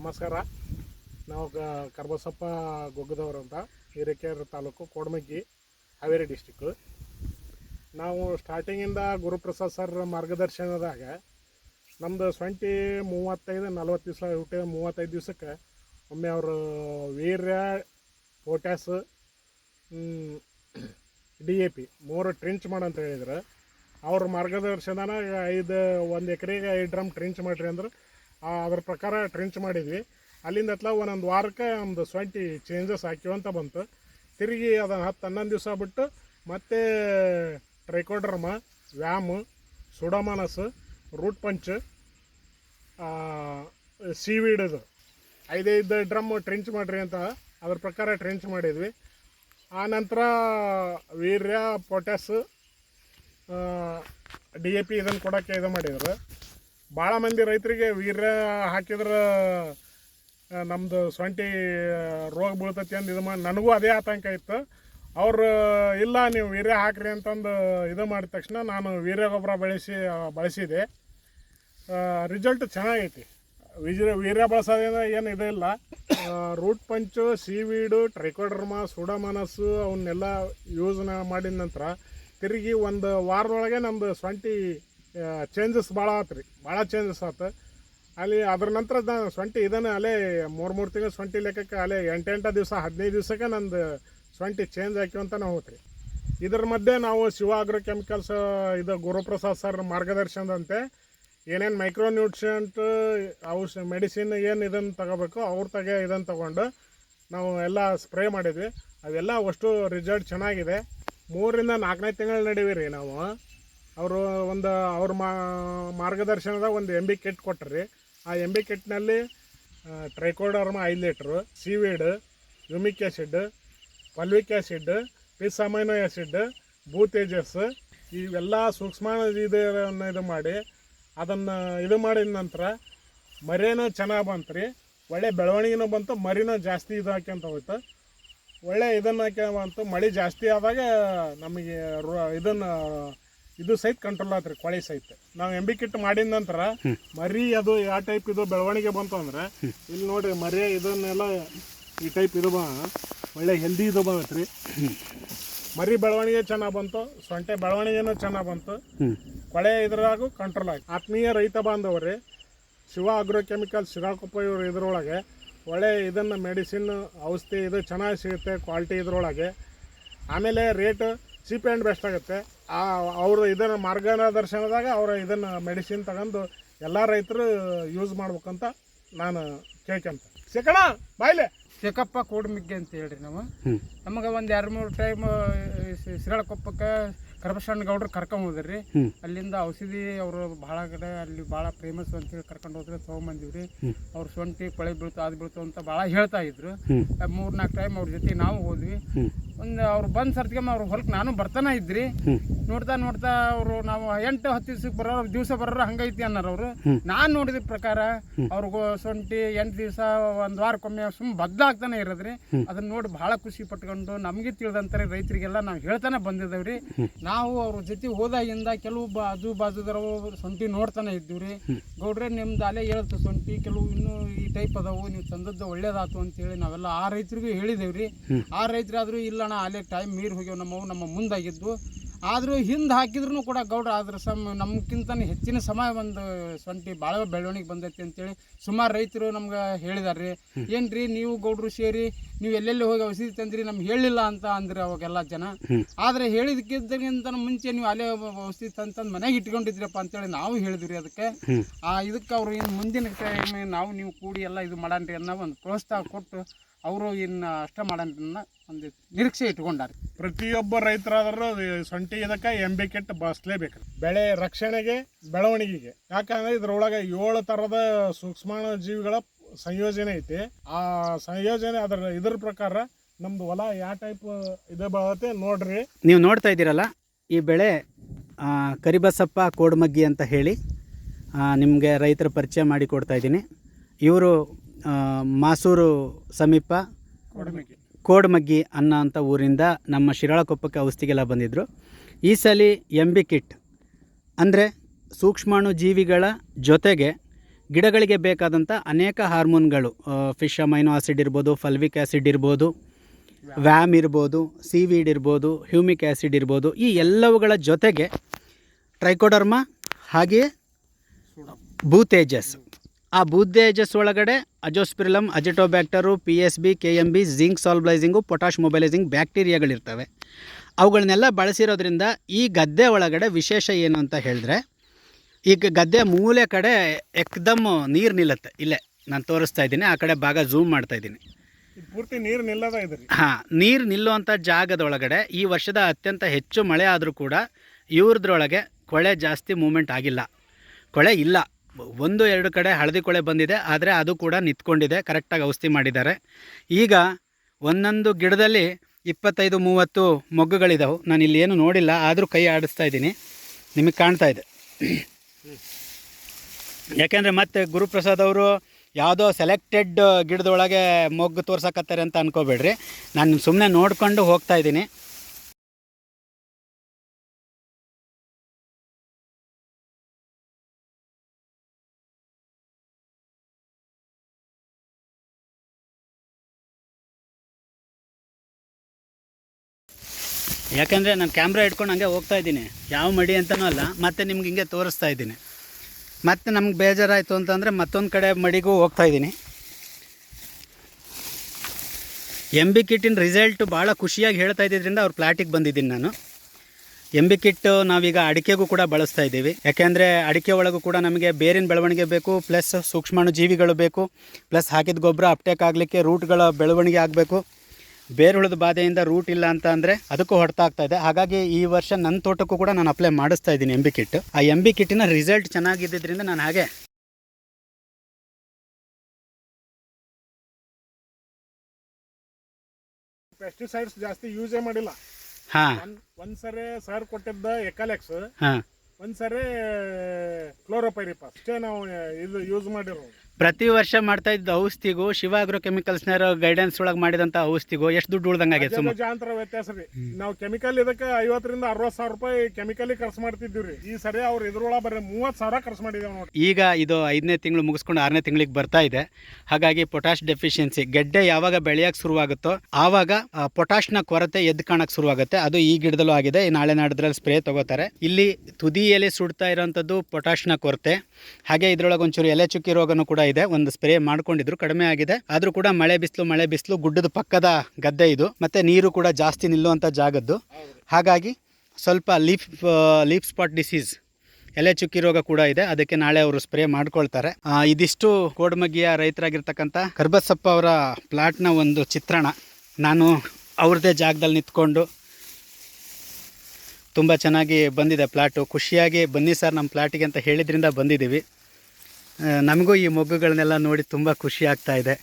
ನಮಸ್ಕಾರ. ನಾವು ಕರ್ಬಸಪ್ಪ ಗೊಗ್ಗದವ್ರು ಅಂತ, ಹಿರೇಕೆರೆ ತಾಲೂಕು ಕೋಡ್ಮಗ್ಗಿ, ಹಾವೇರಿ ಡಿಸ್ಟಿಕ್ಕು ನಾವು ಸ್ಟಾರ್ಟಿಂಗಿಂದ ಗುರುಪ್ರಸಾದ್ ಸರ್ ಮಾರ್ಗದರ್ಶನದಾಗ ನಮ್ಮದು ಸ್ವಂಟಿ ಮೂವತ್ತೈದು ನಲ್ವತ್ತು ದಿವಸ ಹುಟ್ಟಿ ಮೂವತ್ತೈದು ದಿವಸಕ್ಕೆ ಒಮ್ಮೆ ಅವರು ವೀರ್ಯ ಪೊಟ್ಯಾಸ್ ಡಿ ಎ ಪಿ ಮೂರು ಟ್ರಿಂಚ್ ಮಾಡಂತ ಹೇಳಿದ್ರು. ಅವ್ರ ಮಾರ್ಗದರ್ಶನ ಐದು, ಒಂದು ಎಕರೆಗೆ ಐದು ಡ್ರಮ್ ಟ್ರಿಂಚ್ ಮಾಡಿರಿ ಅಂದ್ರೆ. ಅದ್ರ ಪ್ರಕಾರ ಟ್ರೆಂಚ್ ಮಾಡಿದ್ವಿ. ಅಲ್ಲಿಂದ ಹತ್ಲ ಒಂದೊಂದು ವಾರಕ್ಕೆ ಒಂದು ಸ್ವಂಟಿ ಚೇಂಜಸ್ ಹಾಕಿವಂತ ಬಂತು. ತಿರುಗಿ ಅದನ್ನು ಹತ್ತು ಹನ್ನೊಂದು ದಿವಸ ಬಿಟ್ಟು ಮತ್ತೆ trichoderma VAM, pseudomonas root punch ಸೀವೀಡದು ಐದೈದು ಡ್ರಮ್ ಟ್ರೆಂಚ್ ಮಾಡ್ರಿ ಅಂತ ಅದ್ರ ಪ್ರಕಾರ ಟ್ರೆಂಚ್ ಮಾಡಿದ್ವಿ. ಆ ನಂತರ ವೀರ್ಯ ಪೊಟ್ಯಾಸ್ ಡಿ ಎ ಪಿ ಇದನ್ನು ಕೊಡೋಕ್ಕೆ ಇದು ಮಾಡಿದ್ರು. ಭಾಳ ಮಂದಿ ರೈತರಿಗೆ ವೀರ್ಯ ಹಾಕಿದ್ರೆ ನಮ್ಮದು ಸೊಂಟಿ ರೋಗ ಬೀಳ್ತೈತಿ ಅಂದು ಇದು ಮಾಡಿ ನನಗೂ ಅದೇ ಆತಂಕ ಇತ್ತು. ಅವರು, ಇಲ್ಲ ನೀವು ವೀರ್ಯ ಹಾಕ್ರಿ ಅಂತಂದು ಇದು ಮಾಡಿದ ತಕ್ಷಣ ನಾನು ವೀರ್ಯ ಗೊಬ್ಬರ ಬಳಸಿ ಬಳಸಿದೆ. ರಿಸಲ್ಟ್ ಚೆನ್ನಾಗೈತಿ. ವಿಜಯ ವೀರ್ಯ ಬಳಸೋದ್ರಿಂದ ಏನು ಇಲ್ಲ. ರೂಟ್ ಪಂಚು ಸೀವೀಡು ಟ್ರೈಕೋಡ್ರಮ ಸುಡಮನಸ್ಸು ಅವನ್ನೆಲ್ಲ ಯೂಸ್ನ ಮಾಡಿದ ನಂತರ ತಿರುಗಿ ಒಂದು ವಾರದೊಳಗೆ ನಮ್ಮದು ಸೊಂಟಿ ಚೇಂಜಸ್ ಭಾಳ ಆತು ರೀ. ಭಾಳ ಚೇಂಜಸ್ ಆತು. ಅಲ್ಲಿ ಅದ್ರ ನಂತರ ನಾನು ಸೊಂಟಿ ಇದನ್ನು ಅಲ್ಲೇ ಮೂರು ಮೂರು ತಿಂಗಳು ಸೊಂಟಿ ಲೆಕ್ಕಕ್ಕೆ ಅಲ್ಲೇ ಎಂಟೆಂಟು ದಿವಸ, ಹದಿನೈದು ದಿವಸಕ್ಕೆ ನಂದು ಸೊಂಟಿ ಚೇಂಜ್ ಹಾಕಿವಂತ ಹೋತ್ರಿ. ಇದ್ರ ಮಧ್ಯೆ ನಾವು ಶಿವ ಆಗ್ರೋ ಕೆಮಿಕಲ್ಸ್ ಇದು ಗುರುಪ್ರಸಾದ್ ಸರ್ ಮಾರ್ಗದರ್ಶನದಂತೆ ಏನೇನು ಮೈಕ್ರೋ ನ್ಯೂಟ್ರಿಯಂಟ್ ಔಷಧ ಮೆಡಿಸಿನ್ ಏನು ಇದನ್ನು ತಗೋಬೇಕು, ಅವ್ರ ತಗೆ ಇದನ್ನು ತಗೊಂಡು ನಾವು ಎಲ್ಲ ಸ್ಪ್ರೇ ಮಾಡಿದ್ವಿ. ಅವೆಲ್ಲ ಅಷ್ಟು ರಿಸಲ್ಟ್ ಚೆನ್ನಾಗಿದೆ. ಮೂರರಿಂದ ನಾಲ್ಕನೇ ತಿಂಗಳು ನಡೀವಿ ರೀ ನಾವು. ಅವರು ಒಂದು, ಅವ್ರ ಮಾ ಮಾರ್ಗದರ್ಶನದಾಗ ಒಂದು ಎಂಬಿ ಕಿಟ್ ಕೊಟ್ರಿ. ಆ ಎಂಬಿ ಕಿಟ್ನಲ್ಲಿ ಟ್ರೈಕೋಡರ್ಮ ಐದು litre seaweed humic acid fulvic acid ಪಿಸ್ ಅಮೈನೋ ಆ್ಯಸಿಡ್ ಭೂ ತೇಜಸ್ ಇವೆಲ್ಲ ಸೂಕ್ಷ್ಮ ಇದನ್ನು ಇದು ಮಾಡಿ, ಅದನ್ನು ಇದು ಮಾಡಿದ ನಂತರ ಮರಿನೂ ಚೆನ್ನಾಗಿ ಬಂತು ರೀ ಒಳ್ಳೆ ಬೆಳವಣಿಗೆನೂ ಬಂತು, ಮರಿನೂ ಜಾಸ್ತಿ ಇದು ಹಾಕ್ಯಂತ ಹೋಯ್ತು. ಒಳ್ಳೆ ಇದನ್ನು ಹಾಕ್ಯ ಬಂತು, ಮಳೆ ಜಾಸ್ತಿ ಆದಾಗ ನಮಗೆ ರೋ, ಇದನ್ನು ಇದು ಸಹಿತ ಕಂಟ್ರೋಲ್ ಆತ್ರಿ ಕೊಳೆ ಸಹಿತ. ನಾವು ಎಂಬಿ ಕಿಟ್ ಮಾಡಿದ ನಂತರ ಮರಿ ಅದು ಯಾವ ಟೈಪ್ ಇದು ಬೆಳವಣಿಗೆ ಬಂತು ಅಂದ್ರೆ ಇಲ್ಲಿ ನೋಡ್ರಿ ಮರಿ ಇದನ್ನೆಲ್ಲ ಈ ಟೈಪ್ ಇದು ಬಾ ಒಳ್ಳೆ ಹೆಲ್ದಿ ಇದು ಬಂದೈತ್ರಿ. ಮರಿ ಬೆಳವಣಿಗೆ ಚೆನ್ನಾಗಿ ಬಂತು ಸೊಂಟೆ ಬೆಳವಣಿಗೆನೂ ಚೆನ್ನಾಗಿ ಬಂತು. ಕೊಳೆ ಇದ್ರಾಗೂ ಕಂಟ್ರೋಲ್ ಆಗಿ ಆತ್ಮೀಯ ರೈತ ಬಾಂಧವರೇ ಶಿವ ಅಗ್ರೋ ಕೆಮಿಕಲ್ ಶಿರಾಕೊಪ್ಪ ಇವರು ಇದರೊಳಗೆ ಒಳ್ಳೆ ಇದನ್ನು ಮೆಡಿಸಿನ್ ಔಷಧಿ ಇದು ಚೆನ್ನಾಗಿ ಸಿಗುತ್ತೆ ಕ್ವಾಲಿಟಿ ಇದರೊಳಗೆ. ಆಮೇಲೆ ರೇಟ್ ಚೀಪ್ ಆ್ಯಂಡ್ ಬೆಸ್ಟ್ ಆಗುತ್ತೆ. ಆ ಅವರು ಇದನ್ನು ಮಾರ್ಗದರ್ಶನದಾಗ ಅವರ ಇದನ್ನು ಮೆಡಿಸಿನ್ ತಗೊಂಡು ಎಲ್ಲ ರೈತರು ಯೂಸ್ ಮಾಡ್ಬೇಕಂತ ನಾನು ಕೇಳ್ಕೊಂತ. ಸಿಕ್ಕಣ ಬಾಯ್ಲೆ. ಚೆಕಪ್ಪ ಕೂಡ್ಮಿಗ್ಗೆ ಅಂತ ಹೇಳ್ರಿ ನಾವು. ನಮಗೆ ಒಂದು ಎರಡು ಮೂರು ಟೈಮ್ ಸಿರಳಕೊಪ್ಪಕ್ಕೆ ಕರಬಸಣ್ಣ ಗೌಡ್ರು ಕರ್ಕೊಂಡು ಹೋದ್ರಿ. ಅಲ್ಲಿಂದ ಔಷಧಿ ಅವರು ಭಾಳ ಕಡೆ ಅಲ್ಲಿ ಭಾಳ ಫೇಮಸ್ ಅಂತ ಹೇಳಿ ಕರ್ಕೊಂಡು ಹೋದ್ರೆ ತೊಗೊಂಬಂದಿವ್ರಿ. ಅವ್ರ ಸೊಂಟಿ ಕೊಳೆ ಬೀಳ್ತು ಅದು ಬೀಳ್ತು ಅಂತ ಭಾಳ ಹೇಳ್ತಾ ಇದ್ರು. ಮೂರು ನಾಲ್ಕು ಟೈಮ್ ಅವ್ರ ಜೊತೆ ನಾವು ಹೋದ್ವಿ. ಒಂದು ಅವ್ರು ಬಂದು ಸರ್ತಿಗೆ ಅವ್ರ ಹೊಲಕ್ಕೆ ನಾನು ಬರ್ತಾನೆ ಇದ್ರಿ. ನೋಡ್ತಾ ನೋಡ್ತಾ ಅವರು ನಾವು ಎಂಟು ಹತ್ತು ದಿವ್ಸಕ್ಕೆ ಬರೋರು ದಿವಸ ಬರೋರು ಹಂಗೈತಿ ಅನ್ನೋರು ಅವರು. ನಾನು ನೋಡಿದ ಪ್ರಕಾರ ಅವ್ರಿಗೂ ಸೊಂಟಿ ಎಂಟು ದಿವಸ ಒಂದು ವಾರಕ್ಕೊಮ್ಮೆ ಸುಮ್ ಬದಲಾಗ್ತಾನೆ ಇರೋದ್ರಿ. ಅದನ್ನ ನೋಡಿ ಬಹಳ ಖುಷಿ ಪಟ್ಕೊಂಡು ನಮಗೆ ತಿಳಿದಂತಾರೆ ರೈತರಿಗೆಲ್ಲ ನಾವು ಹೇಳ್ತಾನೆ ಬಂದಿದ್ದೇವ್ರಿ. ನಾವು ಅವ್ರ ಜೊತೆ ಹೋದಾಗಿಂದ ಕೆಲವು ಬಾಜು ಬಾಜುದರವು ಸೊಂಟಿ ನೋಡ್ತಾನೆ ಇದ್ದೀವ್ರಿ. ಗೌಡ್ರೆ ನಿಮ್ದು ಅಲೆ ಹೇಳ್ತು ಸೊಂಟಿ ಕೆಲವು ಇನ್ನೂ ಈ ಟೈಪ್ ಅದಾವು ನೀವು ತಂದದ್ದು ಒಳ್ಳೇದಾತು ಅಂತೇಳಿ ನಾವೆಲ್ಲ ಆ ರೈತರಿಗೂ ಹೇಳಿದೇವ್ರಿ. ಆ ರೈತರಾದ್ರೂ ಇಲ್ಲಣ್ಣ ಅಲ್ಲೇ ಟೈಮ್ ಮೀರಿ ಹೋಗ್ಯವು ನಮ್ಮವು ನಮ್ಮ ಮುಂದಾಗಿದ್ದು. ಆದರೂ ಹಿಂದೆ ಹಾಕಿದ್ರು ಕೂಡ ಗೌಡ್ರ ಆದ್ರೆ ಸಮ ನಮ್ಗಿಂತ ಹೆಚ್ಚಿನ ಸಮಯ ಒಂದು ಸೊಂಟಿ ಭಾಳ ಬೆಳವಣಿಗೆ ಬಂದೈತಿ ಅಂತೇಳಿ ಸುಮಾರು ರೈತರು ನಮ್ಗೆ ಹೇಳಿದಾರ್ರಿ. ಏನ್ರಿ ನೀವು ಗೌಡ್ರು ಸೇರಿ ನೀವು ಎಲ್ಲೆಲ್ಲಿ ಹೋಗಿ ಔಷಧಿ ತಂದ್ರಿ ನಮ್ಗೆ ಹೇಳಿಲ್ಲ ಅಂತ ಅಂದ್ರಿ ಅವಾಗೆಲ್ಲ ಜನ. ಆದರೆ ಹೇಳಿದಕ್ಕಿಂತ ಮುಂಚೆ ನೀವು ಅಲ್ಲೇ ಔಷಧಿ ತಂತಂದು ಮನೆಗೆ ಇಟ್ಕೊಂಡಿದ್ರಪ್ಪ ಅಂತೇಳಿ ನಾವು ಹೇಳಿದ್ರಿ ಅದಕ್ಕೆ. ಆ ಇದಕ್ಕೆ ಅವ್ರು ಏನು ಮುಂದಿನ ಟೈಮ್ ನಾವು ನೀವು ಕೂಡಿ ಎಲ್ಲ ಇದು ಮಾಡನ್ರಿ ಅನ್ನೋ ಒಂದು ಪ್ರೋತ್ಸಾಹ ಕೊಟ್ಟು ಅವರು ಇನ್ನು ಅಷ್ಟ ಮಾಡೋಣ ಒಂದು ನಿರೀಕ್ಷೆ ಇಟ್ಕೊಂಡಾರೆ. ಪ್ರತಿಯೊಬ್ಬ ರೈತರಾದರೂ ಸೊಂಟಿ ಇದಕ್ಕೆ ಎಂಬೆ ಕೆಟ್ಟು ಬಳಸಲೇಬೇಕು ಬೆಳೆ ರಕ್ಷಣೆಗೆ ಬೆಳವಣಿಗೆಗೆ. ಯಾಕಂದ್ರೆ ಇದ್ರೊಳಗೆ ಏಳು ಥರದ ಸೂಕ್ಷ್ಮಾಣು ಜೀವಿಗಳ ಸಂಯೋಜನೆ ಐತಿ. ಆ ಸಂಯೋಜನೆ ಅದರ ಇದ್ರ ಪ್ರಕಾರ ನಮ್ದು ಹೊಲ ಯಾವ ಟೈಪ್ ಇದು ಬರುತ್ತೆ ನೋಡ್ರಿ. ನೀವು ನೋಡ್ತಾ ಇದ್ದೀರಲ್ಲ ಈ ಬೆಳೆ ಕರಿಬಸಪ್ಪ ಕೋಡ್ಮಗ್ಗಿ ಅಂತ ಹೇಳಿ ನಿಮಗೆ ರೈತರ ಪರಿಚಯ ಮಾಡಿ ಕೊಡ್ತಾ ಇದ್ದೀನಿ. ಇವರು ಮಾಸೂರು ಸಮೀಪ ಕೊಡಮಿಗೆ ಕೋಡ್ಮಗ್ಗಿ ಅನ್ನೋ ಅಂಥ ಊರಿಂದ ನಮ್ಮ ಶಿರಾಳಕೊಪ್ಪಕ್ಕೆ ಔಷಧಿಗೆಲ್ಲ ಬಂದಿದ್ದರು ಈ ಸಲ ಎಂ ಬಿ ಕಿಟ್. ಅಂದರೆ ಸೂಕ್ಷ್ಮಾಣು ಜೀವಿಗಳ ಜೊತೆಗೆ ಗಿಡಗಳಿಗೆ ಬೇಕಾದಂಥ ಅನೇಕ ಹಾರ್ಮೋನ್ಗಳು ಫಿಶ್ ಅಮೈನೋ ಆಸಿಡ್ ಇರ್ಬೋದು ಫಲ್ವಿಕ್ ಆ್ಯಸಿಡ್ ಇರ್ಬೋದು ವ್ಯಾಮ್ ಇರ್ಬೋದು ಸೀವೀಡ್ ಇರ್ಬೋದು ಹ್ಯೂಮಿಕ್ ಆ್ಯಸಿಡ್ ಇರ್ಬೋದು ಈ ಎಲ್ಲವುಗಳ ಜೊತೆಗೆ ಟ್ರೈಕೋಡರ್ಮಾ ಹಾಗೆಯೇ ಭೂತೇಜಸ್. ಆ ಭೂತೇಜಸ್ ಒಳಗಡೆ azospirillum azotobacter P S B K M B zinc solubilising potash mobilising ಬ್ಯಾಕ್ಟೀರಿಯಾಗಳಿರ್ತವೆ. ಅವುಗಳನ್ನೆಲ್ಲ ಬಳಸಿರೋದ್ರಿಂದ ಈ ಗದ್ದೆ ಒಳಗಡೆ ವಿಶೇಷ ಏನು ಅಂತ ಹೇಳಿದ್ರೆ ಈಗ ಗದ್ದೆ ಮೂಲೆ ಕಡೆ ಎಕ್ದಮ್ ನೀರು ನಿಲ್ಲುತ್ತೆ. ಇಲ್ಲೇ ನಾನು ತೋರಿಸ್ತಾ ಇದ್ದೀನಿ ಆ ಕಡೆ ಭಾಗ ಝೂಮ್ ಮಾಡ್ತಾ ಇದ್ದೀನಿ. ಇದು ಪೂರ್ತಿ ನೀರು ನಿಲ್ಲದ ಹಾಂ ನೀರು ನಿಲ್ಲುವಂಥ ಜಾಗದೊಳಗಡೆ ಈ ವರ್ಷದ ಅತ್ಯಂತ ಹೆಚ್ಚು ಮಳೆ ಆದರೂ ಕೂಡ ಇವ್ರದ್ರೊಳಗೆ ಕೊಳೆ ಜಾಸ್ತಿ ಮೂಮೆಂಟ್ ಆಗಿಲ್ಲ. ಕೊಳೆ ಇಲ್ಲ. ಒಂದು ಎರಡು ಕಡೆ ಹಳದಿ ಕೊಳೆ ಬಂದಿದೆ, ಆದರೆ ಅದು ಕೂಡ ನಿಂತ್ಕೊಂಡಿದೆ, ಕರೆಕ್ಟಾಗಿ ಔಷಧಿ ಮಾಡಿದ್ದಾರೆ. ಈಗ ಒಂದೊಂದು ಗಿಡದಲ್ಲಿ ಇಪ್ಪತ್ತೈದು, ಮೂವತ್ತು ಮೊಗ್ಗುಗಳಿದ್ದಾವೆ ನಾನು ಇಲ್ಲಿ ಏನು ನೋಡಿಲ್ಲ, ಆದರೂ ಕೈ ಆಡಿಸ್ತಾ ಇದ್ದೀನಿ. ನಿಮಗೆ ಕಾಣ್ತಾ ಇದೆ. ಯಾಕೆಂದರೆ ಮತ್ತೆ ಗುರುಪ್ರಸಾದ್ ಅವರು ಯಾವುದೋ ಸೆಲೆಕ್ಟೆಡ್ ಗಿಡದೊಳಗೆ ಮೊಗ್ಗು ತೋರ್ಸಕತ್ತಾರೆ ಅಂತ ಅನ್ಕೋಬೇಡ್ರಿ. ನಾನು ಸುಮ್ಮನೆ ನೋಡಿಕೊಂಡು ಹೋಗ್ತಾ ಇದ್ದೀನಿ. ಯಾಕಂದರೆ ನಾನು ಕ್ಯಾಮ್ರಾ ಇಟ್ಕೊಂಡು ಹಂಗೆ ಹೋಗ್ತಾ ಇದ್ದೀನಿ. ಯಾವ ಮಡಿ ಅಂತಲೂ ಅಲ್ಲ, ಮತ್ತೆ ನಿಮ್ಗೆ ಹಿಂಗೆ ತೋರಿಸ್ತಾ ಇದ್ದೀನಿ. ಮತ್ತೆ ನಮ್ಗೆ ಬೇಜಾರಾಯಿತು ಅಂತಂದರೆ ಮತ್ತೊಂದು ಕಡೆ ಮಡಿಗೂ ಹೋಗ್ತಾ ಇದ್ದೀನಿ. ಎಂ ಬಿ ಕಿಟ್ಟಿನ ರಿಸಲ್ಟ್ ಭಾಳ ಖುಷಿಯಾಗಿ ಹೇಳ್ತಾ ಇದ್ದಿದ್ದರಿಂದ ಅವ್ರ ಪ್ಲಾಟಿಗೆ ಬಂದಿದ್ದೀನಿ ನಾನು. ಎಂ ಬಿ ಕಿಟ್ ನಾವೀಗ ಅಡಿಕೆಗೂ ಕೂಡ ಬಳಸ್ತಾ ಇದ್ದೀವಿ. ಯಾಕೆಂದರೆ ಅಡಿಕೆ ಒಳಗೂ ಕೂಡ ನಮಗೆ ಬೇರಿನ ಬೆಳವಣಿಗೆ ಬೇಕು ಪ್ಲಸ್ ಸೂಕ್ಷ್ಮಾಣು ಜೀವಿಗಳು ಬೇಕು ಪ್ಲಸ್ ಹಾಕಿದ ಗೊಬ್ಬರ ಅಪ್ಟೇಕ್ ಆಗಲಿಕ್ಕೆ ರೂಟ್ಗಳ ಬೆಳವಣಿಗೆ ಆಗಬೇಕು. ಬೇರುಳದ ಬಾಧೆಯಿಂದ ರೂಟ್ ಇಲ್ಲ ಅಂತ ಅಂದ್ರೆ ಅದಕ್ಕೂ ಹೊಡ್ತಾ ಆಗ್ತಾ ಇದೆ. ಹಾಗಾಗಿ ಈ ವರ್ಷ ನನ್ನ ತೋಟಕ್ಕೂ ಕೂಡ ನಾನು ಅಪ್ಲೈ ಮಾಡಿಸ್ತಾ ಇದ್ದೀನಿ ಎಂಬಿ ಬಿ ಕಿಟ್ ಆ ಎಂ ಬಿ ಕಿಟ್ಟಿನ ರಿಸಲ್ಟ್ ಚೆನ್ನಾಗಿದ್ದರಿಂದ ನಾನು ಹಾಗೆ ಪೆಸ್ಟಿಸೈಡ್ಸ್ ಜಾಸ್ತಿ ಯೂಸೇ ಮಾಡಿಲ್ಲ. ಹಾಂ. ಒಂದ್ ಒಂದ್ಸರಿ ಸರ್ ಕೊಟ್ಟಿದ್ದ ಎಕಾಲೆಕ್ಸ್ ಒಂದ್ಸರಿ ಕ್ಲೋರೋಪೈರಿಪಾಸ್ ಅಷ್ಟೇ ನಾವು ಇದು ಯೂಸ್ ಮಾಡಿರೋ ಪ್ರತಿ ವರ್ಷ ಮಾಡ್ತಾ ಇದ್ದ ಔಷಧಿಗೂ ಶಿವ ಆಗ್ರೋ ಕೆಮಿಕಲ್ಸ್ ಗೈಡೆನ್ಸ್ ಒಳಗೆ ಮಾಡಿದಂತ ಔಷಧಿಗೂ ಎಷ್ಟು ದುಡ್ಡು ಉಳ್ದಂಗೆ ಆಗೈತೆ ಸುಮ್ಮ ಜಾಂತರ ವ್ಯತ್ಯಾಸ ರೀ. ನಾವು ಕೆಮಿಕಲ್ ಇದಕ್ಕೆ ಐವತ್ತರಿಂದ ಅರವತ್ತು ಸಾವಿರ ರೂಪಾಯಿ ಕೆಮಿಕಲ್ ಖರ್ಚು ಮಾಡ್ತಿದ್ವಿ ರೀ. ಈ ಸರಿ ಅವ್ರು ಇದ್ರೊಳಗೆ ಬರೀ ಮೂವತ್ತು ಸಾವಿರ ಖರ್ಚು ಮಾಡಿದೇವ್ ನೋಡಿ ಈಗ ಇದು ಐದನೇ ತಿಂಗಳು ಮುಗಿಸ್ಕೊಂಡು ಆರನೇ ತಿಂಗಳಿಗೆ ಬರ್ತಾ ಇದೆ. ಹಾಗಾಗಿ ಪೊಟ್ಯಾಶ್ ಡೆಫಿಷಿಯನ್ಸಿ ಗೆಡ್ಡೆ ಯಾವಾಗ ಬೆಳೆಯಕ್ಕೆ ಶುರುವಾಗುತ್ತೋ ಆವಾಗ ಪೊಟ್ಯಾಶ್ನ ಕೊರತೆ ಎದ್ದು ಕಾಣಕ್ಕೆ ಶುರುವಾಗುತ್ತೆ. ಅದು ಈ ಗಿಡದಲ್ಲೂ ಆಗಿದೆ. ನಾಳೆ ನಾಡಿದ್ರಲ್ಲಿ ಸ್ಪ್ರೇ ತಗೋತಾರೆ. ಇಲ್ಲಿ ತುದಿಯಲ್ಲಿ ಸುಡ್ತಾ ಇರೋವಂಥದ್ದು ಪೊಟ್ಯಾಶ್ನ ಕೊರತೆ. ಹಾಗೆ ಇದ್ರೊಳಗೆ ಒಂಚೂರು ಎಲೆ ಚುಕ್ಕಿ ರೋಗನೂ ಕೂಡ ಇದೆ. ಒಂದು ಸ್ಪ್ರೇ ಮಾಡ್ಕೊಂಡಿದ್ರು, ಕಡಿಮೆ ಆಗಿದೆ. ಆದ್ರೂ ಕೂಡ ಮಳೆ ಬಿಸಿಲು ಮಳೆ ಬಿಸಿಲು, ಗುಡ್ಡದ ಪಕ್ಕದ ಗದ್ದೆ ಇದು. ಮತ್ತೆ ನೀರು ಕೂಡ ಜಾಸ್ತಿ ನಿಲ್ಲುವಂಥ ಜಾಗದ್ದು. ಹಾಗಾಗಿ ಸ್ವಲ್ಪ ಲೀಫ್ ಲೀಫ್ ಸ್ಪಾಟ್ ಡಿಸೀಸ್, ಎಲೆ ಚುಕ್ಕಿ ರೋಗ ಕೂಡ ಇದೆ. ಅದಕ್ಕೆ ನಾಳೆ ಅವರು ಸ್ಪ್ರೇ ಮಾಡ್ಕೊಳ್ತಾರೆ. ಇದಿಷ್ಟು ಕೋಡ್ಮಗಿಯ ರೈತರಾಗಿರ್ತಕ್ಕಂಥ ಕರ್ಬಸಪ್ಪ ಅವರ ಪ್ಲಾಟ್ನ ಒಂದು ಚಿತ್ರಣ. ನಾನು ಅವ್ರದ್ದೇ ಜಾಗದಲ್ಲಿ ನಿಂತ್ಕೊಂಡು ತುಂಬ ಚೆನ್ನಾಗಿ ಬಂದಿದೆ ಪ್ಲಾಟು. ಖುಷಿಯಾಗಿ ಬನ್ನಿ ಸರ್, ನಮ್ಮ ಪ್ಲಾಟಿಗೆ ಅಂತ ಹೇಳಿದ್ರಿಂದ ಬಂದಿದ್ದೀವಿ. ನಮಗೂ ಈ ಮೊಗ್ಗುಗಳನ್ನೆಲ್ಲ ನೋಡಿ ತುಂಬ ಖುಷಿ ಆಗ್ತಾ ಇದೆ.